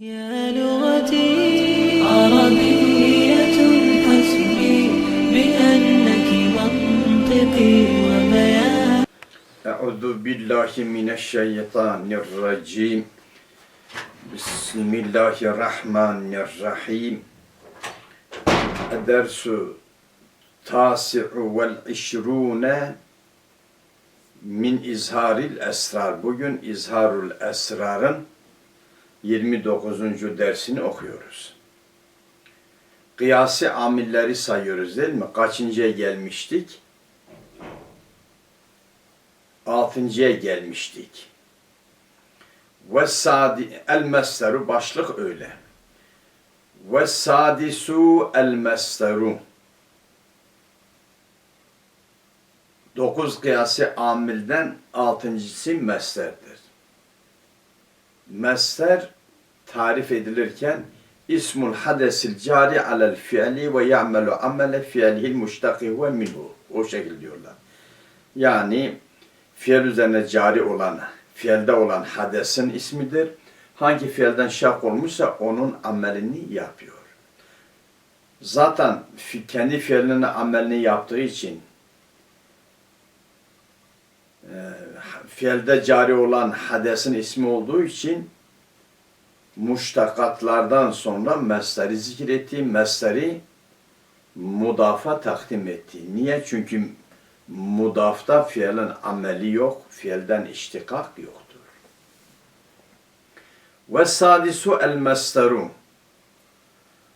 يا لغتي عربية حسبي بأنك منطقي وبيان أعوذ بالله من الشيطان الرجيم بسم الله الرحمن الرحيم الدرس التاسع والعشرون min İzharil Esrar. Bugün İzharul Esrar'ın 29. dersini okuyoruz. Kıyasi amilleri sayıyoruz değil mi? Kaçıncıya gelmiştik? Altıncıya gelmiştik. Ve sadi el mesleru başlık öyle. Ve sadisu el mesleru. Dokuz kıyası amilden altıncısı meslerdir. Mesler tarif edilirken ismul hadesil cari alel fiili ve ya'melu amele fiilihil muştaki ve minhu. O şekilde diyorlar. Yani fiil üzerine cari olan, fiilde olan hadesin ismidir. Hangi fiilden şak olmuşsa onun amelini yapıyor. Zaten kendi fiilinin amelini yaptığı için e, fiilde cari olan hadesin ismi olduğu için muştakatlardan sonra mesleri zikretti, mesleri mudafa takdim etti. Niye? Çünkü mudafta fiilin ameli yok, fiilden iştikak yoktur. Ve sadisu el mesleru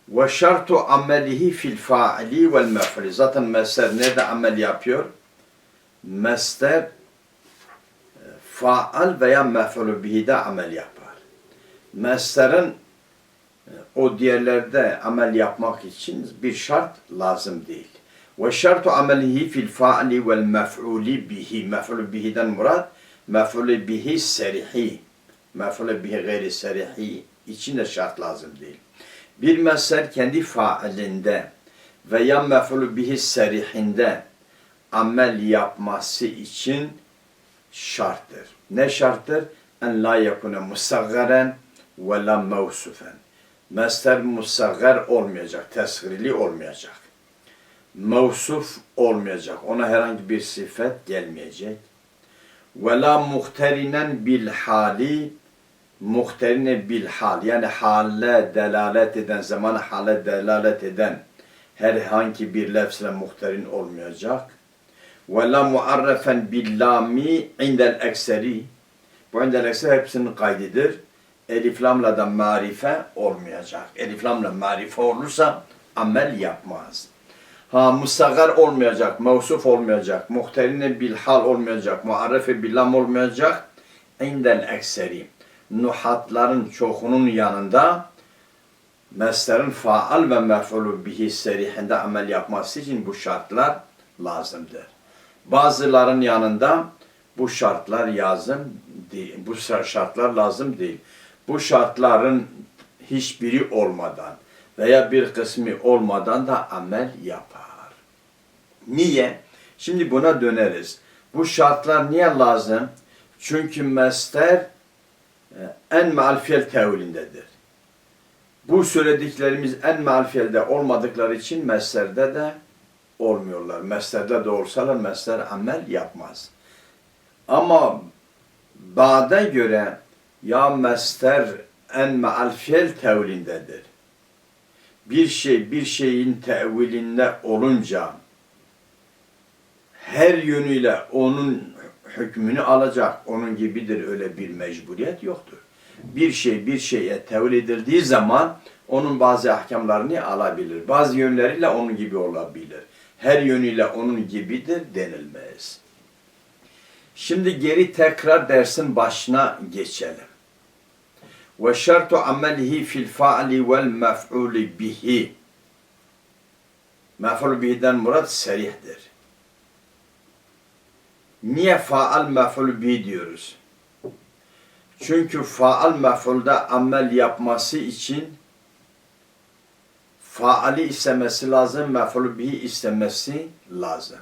ve şartu amelihi fil faili vel mef'uli. Zaten mesler nerede amel yapıyor? Mesler e, faal veya mef'ulü bihide amel yapar. Meslerin e, o diğerlerde amel yapmak için bir şart lazım değil. Ve şartu amelihi fil faali vel mef'uli bihi. Mef'ulü bihiden murad mef'ulü bihi serihi. Mef'ulü bihi gayri serihi için de şart lazım değil. Bir mesler kendi faalinde veya mef'ulü bihi serihinde amel yapması için şarttır. Ne şarttır? En la yekune musaggaren ve la mevsufen. Mesler musaggar olmayacak, tesgirli olmayacak. Mevsuf olmayacak. Ona herhangi bir sıfat gelmeyecek. Ve la muhterinen bil hali muhterine bil hal yani halle delalet eden zamana hale delalet eden herhangi bir lefzle muhterin olmayacak. Ve la muarrefen bil lami indel ekseri bu indel ekseri hepsinin kaydidir. Elif lamla da marife olmayacak. Elif lamla marife olursa amel yapmaz. Ha mustagar olmayacak, mevsuf olmayacak, muhterine bil hal olmayacak, muarrefe bil lam olmayacak. İndel ekseri. Nuhatların çoğunun yanında meslerin faal ve mef'ulü bihi serihinde amel yapması için bu şartlar lazımdır. Bazıların yanında bu şartlar lazım değil. Bu şartlar lazım değil. Bu şartların hiçbiri olmadan veya bir kısmı olmadan da amel yapar. Niye? Şimdi buna döneriz. Bu şartlar niye lazım? Çünkü mesler e, en meal fiil tevilindedir. Bu söylediklerimiz en meal fiilde olmadıkları için meslerde de olmuyorlar. Meslerde de olsalar amel yapmaz. Ama Ba'da göre ya mesler en meal fiil tevilindedir. Bir şey bir şeyin tevilinde olunca her yönüyle onun hükmünü alacak. Onun gibidir öyle bir mecburiyet yoktur. Bir şey bir şeye tevil edildiği zaman onun bazı ahkamlarını alabilir. Bazı yönleriyle onun gibi olabilir. Her yönüyle onun gibidir denilmez. Şimdi geri tekrar dersin başına geçelim. Ve şartu amelihi fil faali vel mef'uli bihi. Mef'ul bihi'den murat serihtir. Niye faal mef'ul bi diyoruz? Çünkü faal mef'ulda amel yapması için faali istemesi lazım, mef'ul bihi istemesi lazım.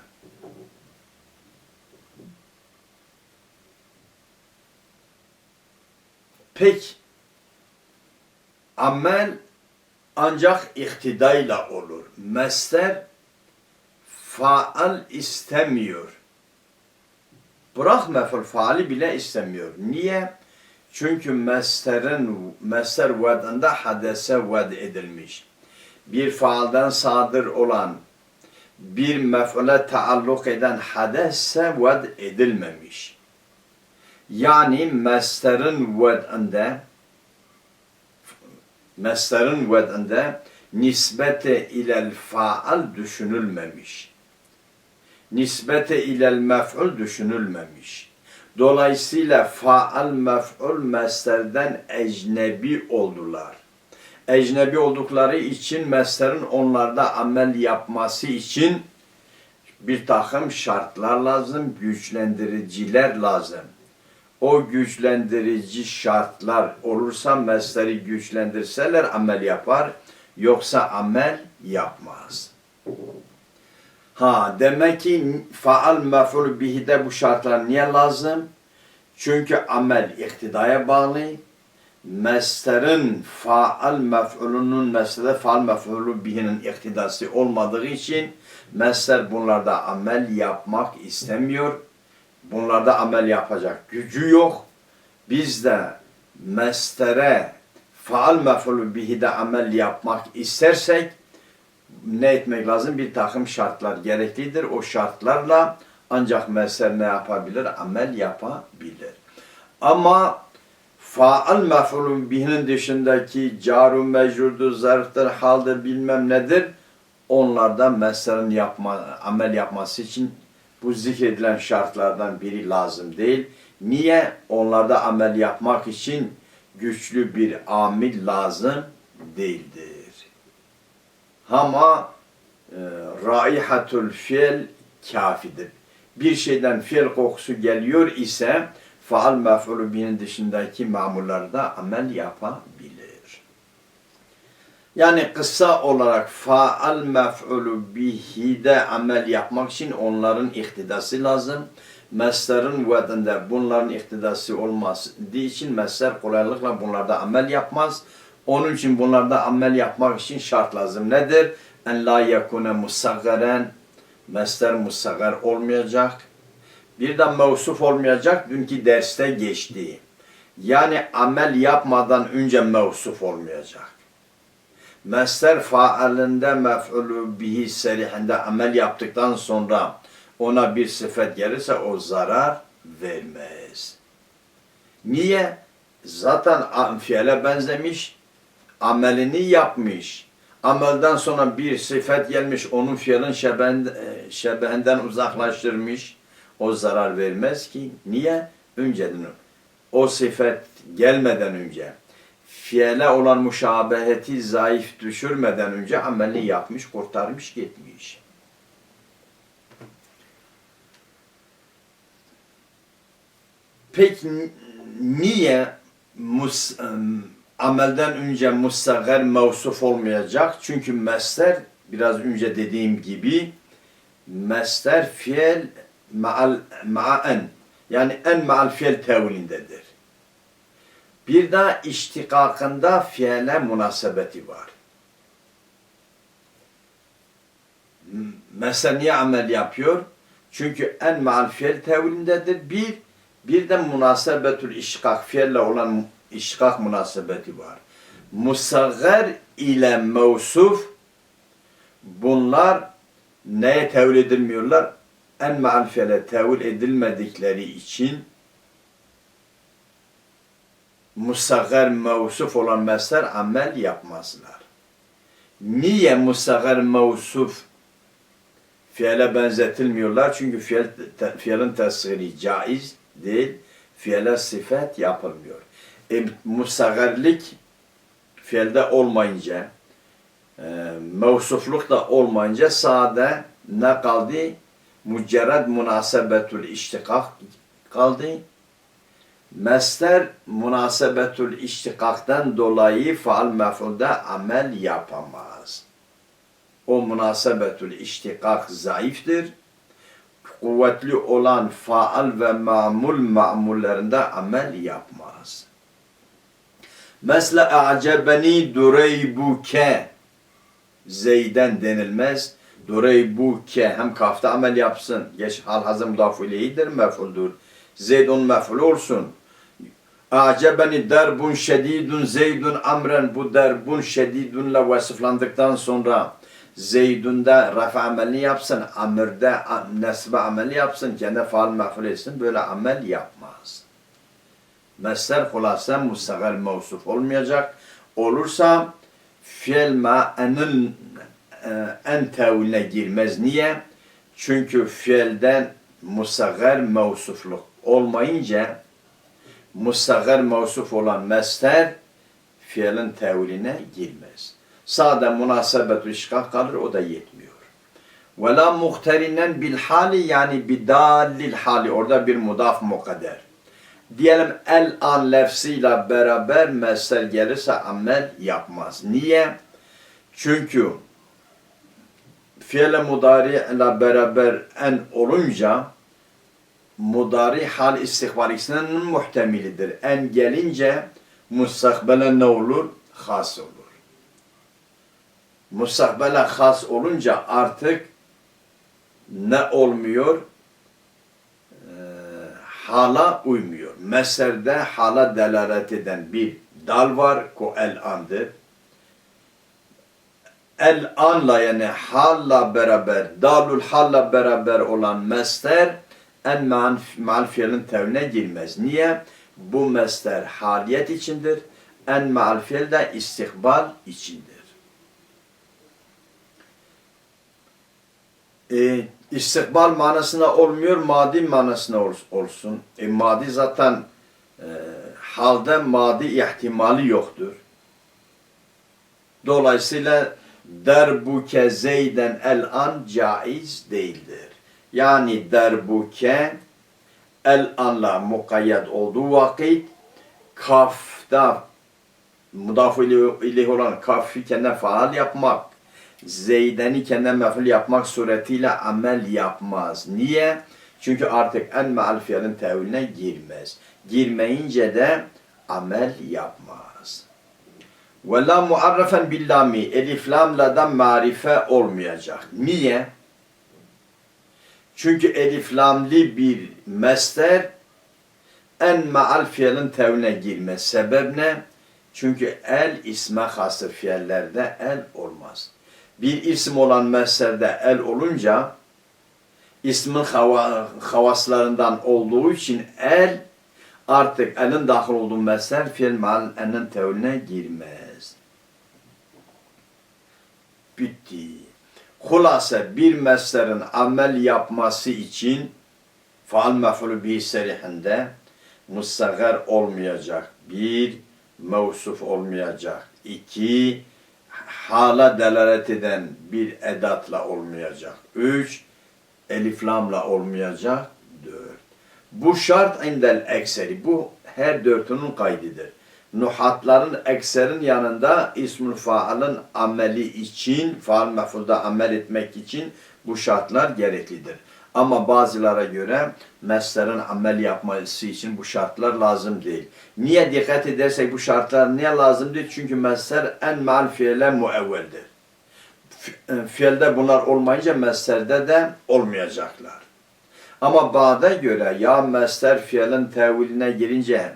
Peki amel ancak iktidayla olur. Mester faal istemiyor. Bırak mef'ul faali bile istemiyor. Niye? Çünkü mesterin mester vedinde hadese ved edilmiş. Bir faalden sadır olan bir mef'ule taalluk eden hadesse ved edilmemiş. Yani mesterin vedinde meslerin vedinde nisbete ilel faal düşünülmemiş. Nisbete ilel mef'ul düşünülmemiş. Dolayısıyla faal mef'ul meslerden ecnebi oldular. Ecnebi oldukları için meslerin onlarda amel yapması için bir takım şartlar lazım, güçlendiriciler lazım o güçlendirici şartlar olursa mesleri güçlendirseler amel yapar. Yoksa amel yapmaz. Ha demek ki faal mef'ul bihi de bu şartlar niye lazım? Çünkü amel iktidaya bağlı. Meslerin faal mef'ulunun meslede faal mef'ulu bihinin iktidası olmadığı için mesler bunlarda amel yapmak istemiyor bunlarda amel yapacak gücü yok. Biz de mestere faal mef'ulü bihide amel yapmak istersek ne etmek lazım? Bir takım şartlar gereklidir. O şartlarla ancak mesler ne yapabilir? Amel yapabilir. Ama faal mef'ulü bihinin dışındaki caru mecrudu, zarftır, haldır bilmem nedir. Onlarda meslerin yapma, amel yapması için bu zikredilen şartlardan biri lazım değil. Niye? Onlarda amel yapmak için güçlü bir amil lazım değildir. Ama e, raihatul fiil kafidir. Bir şeyden fiil kokusu geliyor ise faal mef'ulü binin dışındaki mamullarda amel yapabilir. Yani kısa olarak faal mef'ulu bihide amel yapmak için onların iktidası lazım. Meslerin vedinde bunların iktidası olması için mesler kolaylıkla bunlarda amel yapmaz. Onun için bunlarda amel yapmak için şart lazım. Nedir? En la yekune musaggaren mesler musaggar olmayacak. Bir de mevsuf olmayacak. Dünkü derste geçti. Yani amel yapmadan önce mevsuf olmayacak mesler faalinde mef'ulü bihi serihinde amel yaptıktan sonra ona bir sıfat gelirse o zarar vermez. Niye? Zaten fiile benzemiş, amelini yapmış. Amelden sonra bir sıfat gelmiş, onun fiilin şebehinden uzaklaştırmış. O zarar vermez ki. Niye? Önceden o sıfat gelmeden önce fiile olan müşabeheti zayıf düşürmeden önce amelini yapmış, kurtarmış, gitmiş. Peki niye mus, amelden önce mustagar mevsuf olmayacak? Çünkü mesler biraz önce dediğim gibi mesler fiil ma'al ma'en yani en ma'al fiil tevilindedir. Bir de iştikakında fiile münasebeti var. Mesela niye amel yapıyor? Çünkü en maal fiil tevilindedir. Bir, bir de münasebetül iştikak fiille olan iştikak münasebeti var. Musaggar ile mevsuf bunlar neye tevil edilmiyorlar? En maal fiile tevil edilmedikleri için musaggar mevsuf olan mesler amel yapmazlar. Niye musaggar mevsuf fiile benzetilmiyorlar? Çünkü fiil, te, fiilin tesiri caiz değil, fiile sıfat yapılmıyor. E, musaggarlik fiilde olmayınca, e, mevsufluk da olmayınca sade ne kaldı? Mücerred münasebetül iştikak kaldı Mesler münasebetül iştikaktan dolayı faal mef'ulda amel yapamaz. O münasebetül iştikak zayıftır. Kuvvetli olan faal ve mamul mamullerinde amel yapmaz. Mesela a'cebeni dureybuke Zeyden denilmez. Dureybuke hem kafta amel yapsın. Geç hal hazır mudafu ileyhidir, mef'uldur. Zeyd onun mef'ulü olsun. A'cebeni derbun şedidun zeydun amren bu derbun şedidunla vasıflandıktan sonra Zeydun'da rafa amelini yapsın, amirde nesbe ameli yapsın, kendi faal mef'ul etsin, böyle amel yapmaz. Mesler hulasa mustagal mevsuf olmayacak. Olursa fiil ma'anın e, en teviline girmez. Niye? Çünkü fiilden mustagal mevsufluk olmayınca mustagar mevsuf olan mesler fiilin teviline girmez. Sade münasebet işkak kalır o da yetmiyor. Ve la muhterinen bil hali yani bidallil hali orada bir mudaf mukadder. Diyelim el an lefziyle beraber mesler gelirse amel yapmaz. Niye? Çünkü fiile mudari ile beraber en olunca mudari hal istikbal ikisinin muhtemilidir. En gelince mustakbele ne olur? Has olur. Mustakbele has olunca artık ne olmuyor? Ee, hala uymuyor. Meserde hala delalet eden bir dal var. Ko el andır. El anla yani halla beraber, dalul halla beraber olan mesler en mal, mal fiilin tevne girmez. Niye? Bu mesler haliyet içindir. En mal fiil de istikbal içindir. Ee, istikbal manasına olmuyor, madi manasına ol- olsun. E, madi zaten e, halde madi ihtimali yoktur. Dolayısıyla derbuke zeyden el an caiz değildir. Yani derbuke el anla mukayyet olduğu vakit kafta mudafı ileyh olan kafi kendine faal yapmak, zeydeni kendine meful yapmak suretiyle amel yapmaz. Niye? Çünkü artık en meal fiilin teviline girmez. Girmeyince de amel yapmaz. Ve la muarrafen billami elif lamla da marife olmayacak. Niye? Çünkü elif lamli bir mesler en maal fiilin tevne girmez. Sebep ne? Çünkü el isme hası fiillerde el olmaz. Bir isim olan meslerde el olunca ismin hava, havaslarından olduğu için el artık elin dahil olduğu mesler fiil maal enin tevne girmez. Bitti. Hulasa bir meslerin amel yapması için faal mef'ulü bihi serihinde mustagar olmayacak. Bir, mevsuf olmayacak. İki, hala delalet eden bir edatla olmayacak. Üç, eliflamla olmayacak. Dört. Bu şart indel ekseri. Bu her dörtünün kaydıdır. Nuhatların ekserin yanında ismül faalın ameli için, faal mefulda amel etmek için bu şartlar gereklidir. Ama bazılara göre meslerin amel yapması için bu şartlar lazım değil. Niye dikkat edersek bu şartlar niye lazım değil? Çünkü mesler en mal fiile muevveldir. Fi- Fiilde bunlar olmayınca meslerde de olmayacaklar. Ama Ba'da göre ya mesler fiilin teviline girince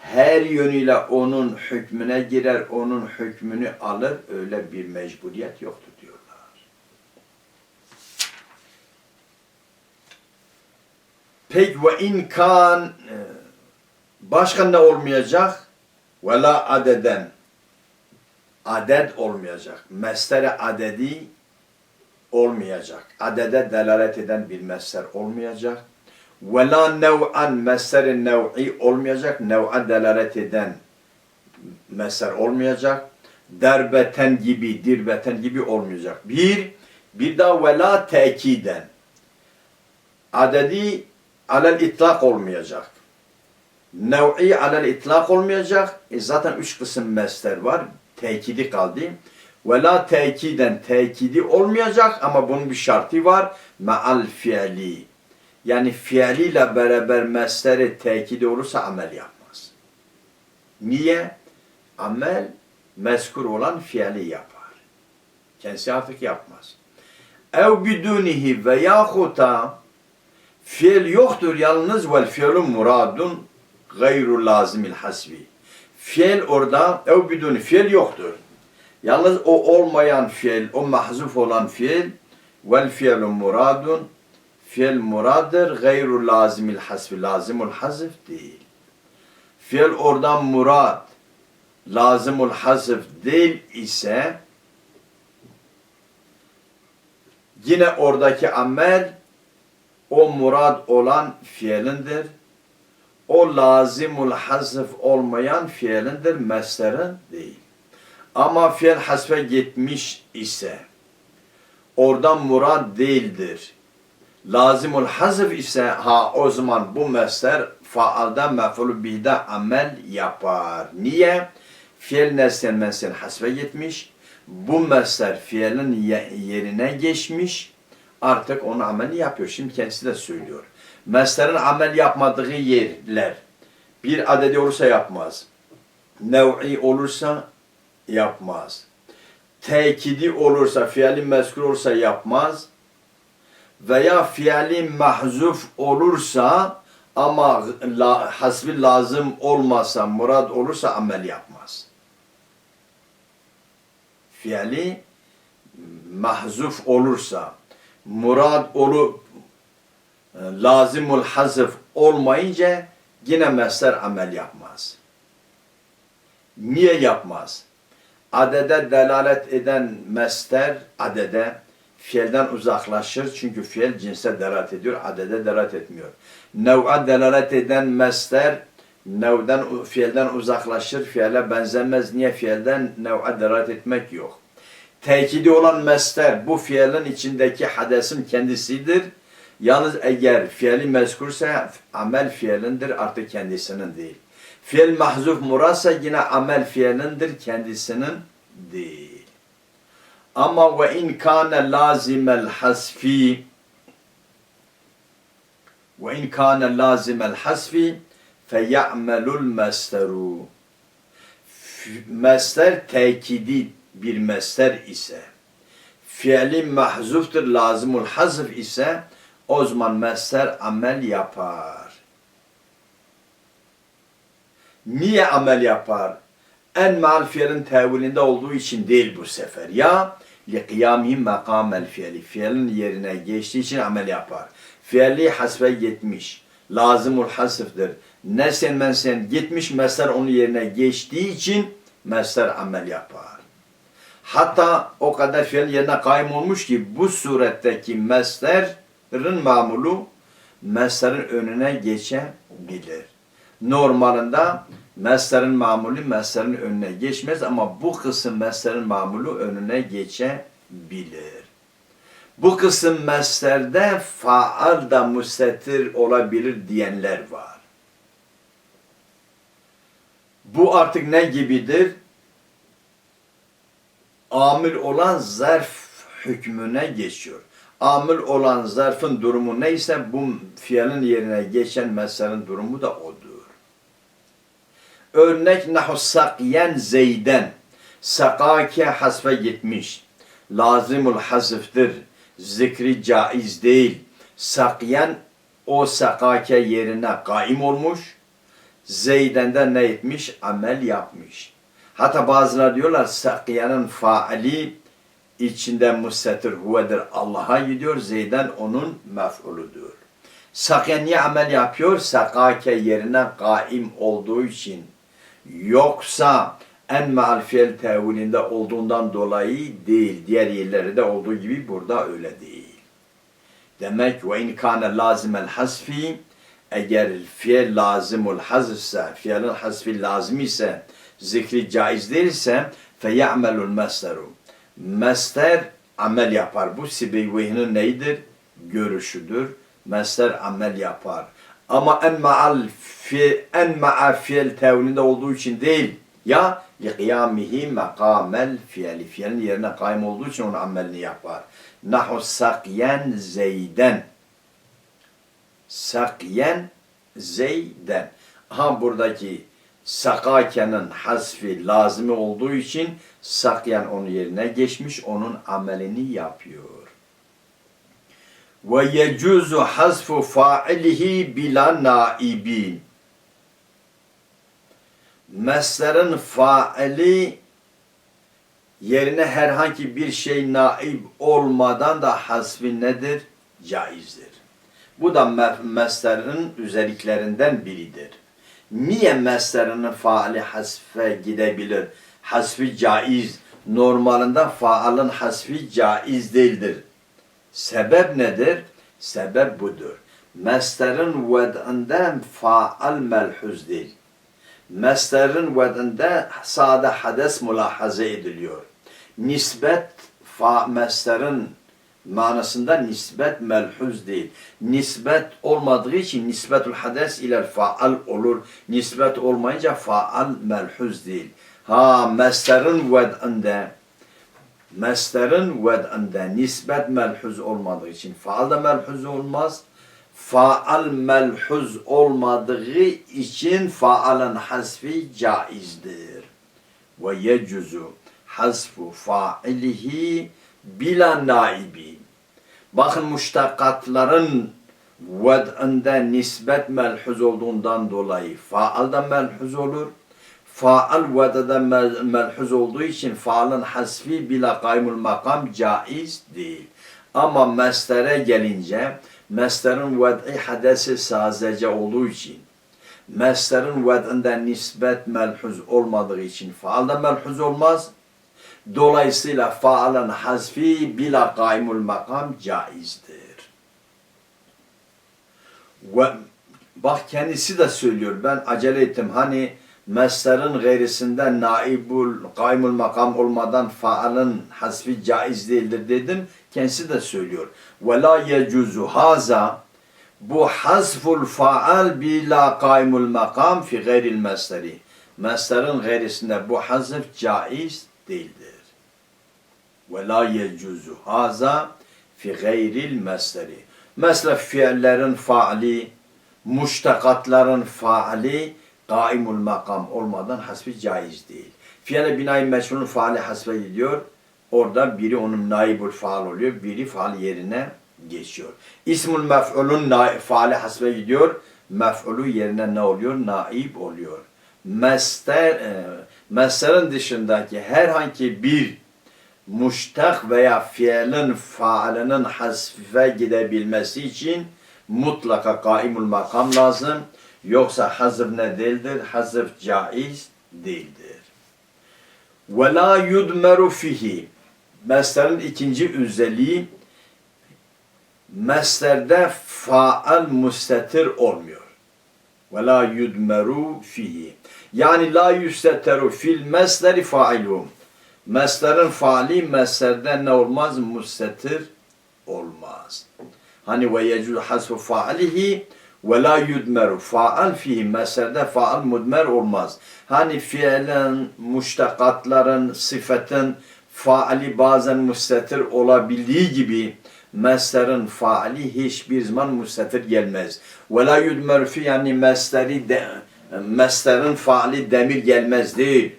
her yönüyle onun hükmüne girer, onun hükmünü alır. Öyle bir mecburiyet yoktur diyorlar. Peki ve in kan e, başka ne olmayacak? Ve la adeden adet olmayacak. Mestere adedi olmayacak. Adede delalet eden bir mesler olmayacak. Ve la nev'an meslerin nev'i olmayacak. Nev'a delalet eden mesler olmayacak. Derbeten gibi, dirbeten gibi olmayacak. Bir, bir daha ve la tekiden. Adedi alel itlak olmayacak. Nev'i alel itlak olmayacak. E zaten üç kısım mesler var. Tekidi kaldı. Ve la tekiden tekidi olmayacak ama bunun bir şartı var. Me'al fiili. Yani fiiliyle beraber mesleri tekidi olursa amel yapmaz. Niye? amel mezkur olan fiili yapar. Kendisi artık yapmaz. Ev bidunihi ve yahuta fiil yoktur yalnız vel fiilun muradun gayru lazimil hasbi. Fiil orada ev biduni fiil yoktur. Yalnız o olmayan fiil, o mahzuf olan fiil vel fiilun muradun fiil muradır gayru lazimil hasbi. Lazimul hazf değil. Fiil oradan murad lazımul hazf değil ise yine oradaki amel o murad olan fiilindir. O lazimul hazf olmayan fiilindir, meslerin değil. Ama fiil hasfe gitmiş ise oradan murad değildir. Lazimul hazf ise ha o zaman bu mesler faalda mef'ul bihde amel yapar. Niye? Fiil neslen mesel hasbe gitmiş. Bu mesler fiilin ye- yerine geçmiş. Artık onu ameli yapıyor. Şimdi kendisi de söylüyor. Meslerin amel yapmadığı yerler bir adedi olursa yapmaz. Nev'i olursa yapmaz. Tekidi olursa, fiili mezkur olursa yapmaz. Veya fiili mahzuf olursa ama la, hasbi lazım olmasa, murad olursa amel yapmaz. Fiili mahzuf olursa, murad olup e, lazimul hazf olmayınca yine mesler amel yapmaz. Niye yapmaz? Adede delalet eden mesler adede fiilden uzaklaşır çünkü fiil cinse delalet ediyor, adede delalet etmiyor. Nev'a delalet eden mesler nevden, fiilden uzaklaşır, fiile benzemez. Niye fiilden nev'a delalet etmek yok. Tekidi olan mesler bu fiilin içindeki hadesin kendisidir. Yalnız eğer fiili mezkursa amel fiilindir artık kendisinin değil. Fiil mahzuf murasa yine amel fiilindir kendisinin değil. Ama ve in kana lazimel hasfi ve in kana lazimel hasfi feyamelul mesleru mesler tekidi bir mesler ise fiili mahzuftur lazımul hazf ise o zaman mesler amel yapar. Niye amel yapar? En mal fiilin tevilinde olduğu için değil bu sefer. Ya kıyamihi makamel fiili. Fiilin yerine geçtiği için amel yapar. Fiili hasbe yetmiş. Lazımul hasıftır. Ne sen men sen gitmiş mesler onun yerine geçtiği için mesler amel yapar. Hatta o kadar fiil yerine kaim olmuş ki bu suretteki meslerin mamulu meslerin önüne geçebilir. Normalinde meslerin mamulü meslerin önüne geçmez ama bu kısım meslerin mamulu önüne geçebilir. Bu kısım meslerde faal da müstetir olabilir diyenler var. Bu artık ne gibidir? Amil olan zarf hükmüne geçiyor. Amil olan zarfın durumu neyse bu fiilin yerine geçen meselenin durumu da odur. Örnek nahu sakiyen zeyden. Sakake hasfe gitmiş. Lazimul hasıftır. Zikri caiz değil. Sakiyen o sakake yerine kaim olmuş. Zeyden'de ne etmiş? Amel yapmış. Hatta bazıları diyorlar sakiyenin faali içinde müstetir huvedir. Allah'a gidiyor. Zeyden onun mef'uludur. Sakiye niye amel yapıyor? Sakake yerine kaim olduğu için. Yoksa en fiil tevilinde olduğundan dolayı değil. Diğer yerlerde olduğu gibi burada öyle değil. Demek ve in kana lazimel hasfi eğer fiil lazimul hazfse, fiilin hasfi lazım ise, zikri caiz değilse feyamelul mesleru. Mesler amel yapar. Bu Sibeyveh'in neydir? Görüşüdür. Mesler amel yapar. Ama en ma'al fi en ma'a fiil tevilinde olduğu için değil. Ya li kıyamihi makamel fiili. Fiilin yerine kaim olduğu için onun amelini yapar. Nahu sakyen zeyden. Sakyen zeyden. Ha buradaki Sakake'nin hasfi lazimi olduğu için sakyan onun yerine geçmiş, onun amelini yapıyor. Ve yecuzu hasfu failihi bila naibin. Meslerin faili yerine herhangi bir şey naib olmadan da hasfi nedir? Caizdir. Bu da me- meslerin özelliklerinden biridir. Niye meslerinin faali hasfe gidebilir? Hasfi caiz. Normalinde faalın hasfi caiz değildir. Sebep nedir? Sebep budur. Meslerin ved'inden faal melhuz değil. Meslerin ved'inde sade hades mülahaza ediliyor. Nisbet fa meslerin manasında nisbet melhuz değil. Nisbet olmadığı için nisbetül hades ile faal olur. Nisbet olmayınca faal melhuz değil. Ha meslerin ved'inde meslerin ved'inde nisbet melhuz olmadığı için faal da melhuz olmaz. Faal melhuz olmadığı için faalın hasfi caizdir. Ve yecuzu hasfu failihi bila naibi. Bakın müştakatların ved'inde nisbet melhuz olduğundan dolayı faal da melhuz olur. Faal mel- melhuz olduğu için faalın hasfi bila kaymul makam caiz değil. Ama mestere gelince meslerin ved'i hadesi sazece olduğu için meslerin ved'inde nisbet melhuz olmadığı için faal da melhuz olmaz. Dolayısıyla faalın hasfi bila kaimul makam caizdir. Ve bak kendisi de söylüyor. Ben acele ettim. Hani meslerin gayrisinden naibul kaimul makam olmadan faalın hasfi caiz değildir dedim. Kendisi de söylüyor. Ve la yecuzu haza bu hasful faal bila kaimul makam fi gayril mesleri. Meslerin gayrisinde bu hazf caiz değildir. Ve la yecuzu haza fi gayril mesleri. Mesela fiillerin faali, muştakatların faali kaimul makam olmadan hasbi caiz değil. Fiile binayı meçhulun faali hasbe gidiyor. Orada biri onun naibul faal oluyor, biri faal yerine geçiyor. İsmul mef'ulun faali hasbe gidiyor. Mef'ulu yerine ne oluyor? Naib oluyor. Mester, e, meslerin dışındaki herhangi bir muştak veya fiilin faalinin hasfe gidebilmesi için mutlaka kaimul makam lazım. Yoksa hazır ne değildir? Hazır caiz değildir. Ve la yudmeru fihi. Meslerin ikinci özelliği meslerde faal müstetir olmuyor. Ve la yudmeru fihi. Yani la yüsteteru fil mesleri failum. Meslerin faali meslerde ne olmaz? Müstetir olmaz. Hani ve yecul hasfu faalihi ve la yudmeru faal fihi meslerde faal mudmer olmaz. Hani fiilen, muştakatların, sıfatın faali bazen müstetir olabildiği gibi meslerin faali hiçbir zaman müstetir gelmez. Ve la yudmeru fi yani mesleri de, meslerin faali demir gelmez değil.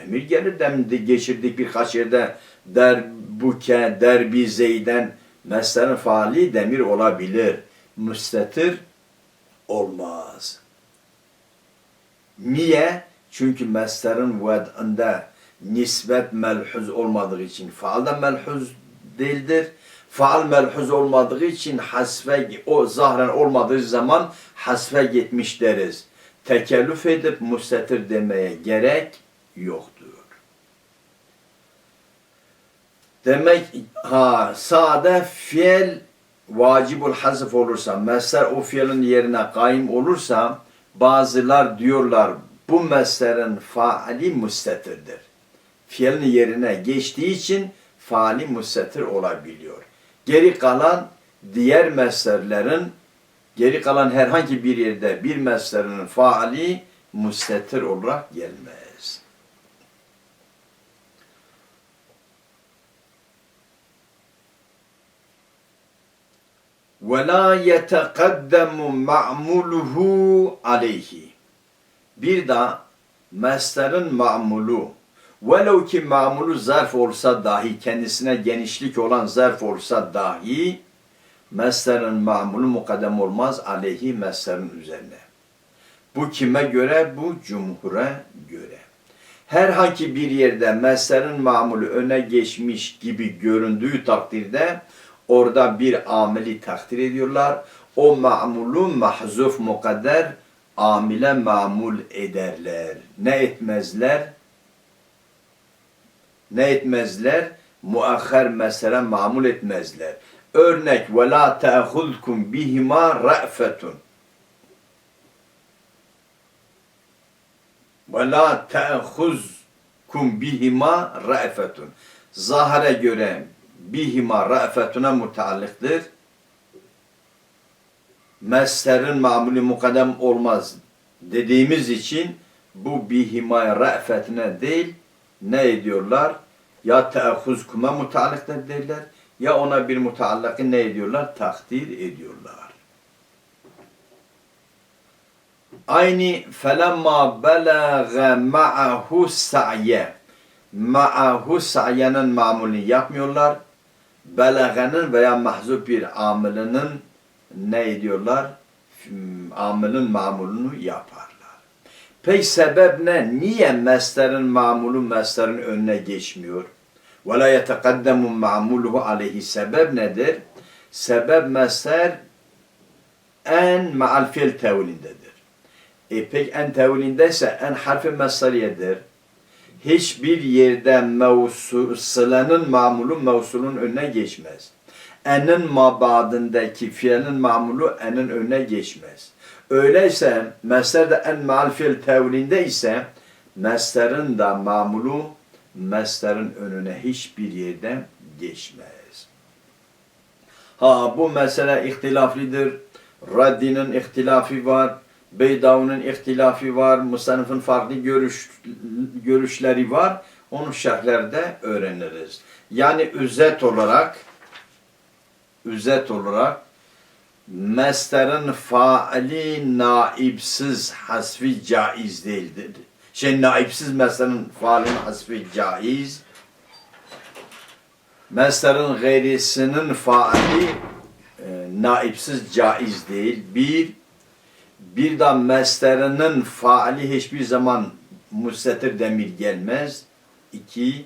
Demir gelir demde geçirdik birkaç yerde derbuke, derbi zeyden meslerin faali demir olabilir. Müstetir olmaz. Niye? Çünkü meslerin ved'inde nisbet melhuz olmadığı için faal da melhuz değildir. Faal melhuz olmadığı için hasfe o zahren olmadığı zaman hasfe gitmiş deriz. Tekellüf edip müstetir demeye gerek yoktur. Demek ha sade fiil vacibul hazf olursa, mesler o fiilin yerine kaim olursa bazılar diyorlar bu meslerin faali müstetirdir. Fiilin yerine geçtiği için faali müstetir olabiliyor. Geri kalan diğer meslerlerin geri kalan herhangi bir yerde bir meslerin faali müstetir olarak gelmez. ve la yeteqaddemu ma'muluhu aleyhi. Bir da meslerin ma'mulu velev ki ma'mulu zarf olsa dahi kendisine genişlik olan zarf olsa dahi meslerin ma'mulu mukaddem olmaz aleyhi meslerin üzerine. Bu kime göre? Bu cumhura göre. Herhangi bir yerde meslerin mamulu öne geçmiş gibi göründüğü takdirde orada bir ameli takdir ediyorlar. O ma'mulu mahzuf mukadder amile mamul ederler. Ne etmezler? Ne etmezler? Muahher mesela mamul etmezler. Örnek ve la te'huzkum bihima ra'fetun. Ve la te'huzkum bihima ra'fetun. Zahara göre bihima ra'fetuna mutallıktır. Meslerin mamulü mukaddem olmaz dediğimiz için bu bihima ra'fetine değil ne ediyorlar? Ya te'huzkuma mutallıktır derler ya ona bir mutaallakı ne ediyorlar? Takdir ediyorlar. Aynı felemma belâge ma'ahu sa'ye ma'ahu sa'yenin mamulünü yapmıyorlar. Belâgenin veya mahzup bir amilinin ne ediyorlar? Amilin mamulunu yaparlar. Peki sebep ne? Niye meslerin mamulu meslerin önüne geçmiyor? La yetekaddamu ma'muluhu aleyhi sebep nedir? Sebep mesler en ma'al fiil tevilindedir. E peki en tevilindeyse en harfi mesariyedir. Hiçbir yerde mevsu, sılanın mamulu mevsulun önüne geçmez. Enin mabadındaki fiilin mamulu enin önüne geçmez. Öyleyse mesler de en ma'al fiil tevilinde ise meslerin de mamulu meslerin önüne hiçbir yerde geçmez. Ha bu mesele ihtilaflidir. Raddi'nin ihtilafi var. Beydav'ın ihtilafi var. Musannif'in farklı görüş, görüşleri var. Onu şerhlerde öğreniriz. Yani özet olarak özet olarak meslerin faali naibsiz hasfi caiz değildir şey naipsiz meslerin faalinin hasbi caiz. Meslerin gayrisinin faali e, naipsiz caiz değil. Bir, bir de meslerinin faali hiçbir zaman müstetir demir gelmez. İki,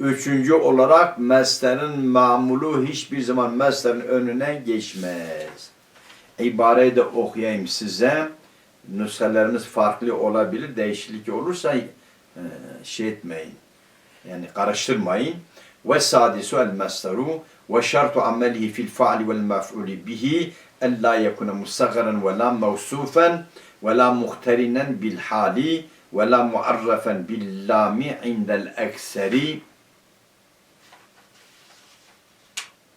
üçüncü olarak meslerin mamulu hiçbir zaman meslerin önüne geçmez. İbareyi de okuyayım size nüsheleriniz farklı olabilir. Değişiklik olursa e, şey etmeyin. Yani karıştırmayın. Ve sadisu el mesdaru ve şartu amelihi fil fa'li vel mef'uli bihi ألا يكون مصغرا ولا موصوفا ولا مقترنا بالحال ولا معرفا باللام عند الأكثر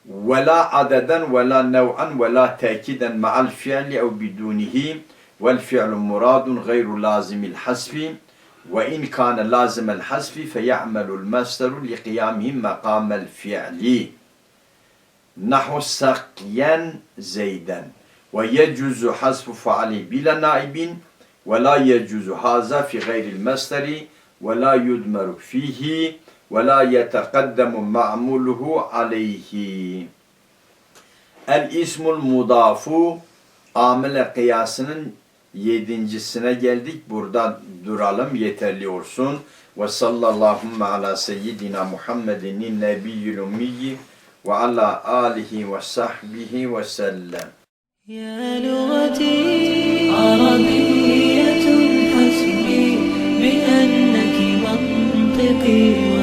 ولا عددا ولا نوعا ولا تأكيدا مع الفعل أو بدونه والفعل مراد غير لازم الحسب وإن كان لازم الحسب فيعمل المصدر لقيامه مقام الفعل. Nahu sakyen zeyden. Ve yecuzu hasfu faali bila naibin. Ve la yecuzu haza fi gayril masteri. Ve la yudmeru fihi. Ve la yetekaddamu ma'muluhu aleyhi. El ismul mudafu amile kıyasının yedincisine geldik. Burada duralım yeterli olsun. Ve sallallahu ala seyyidina Muhammedin nebiyyül ummiyyi وعلى آله وصحبه وسلم. يا لغتي عربية حسبي بأنك منطقي.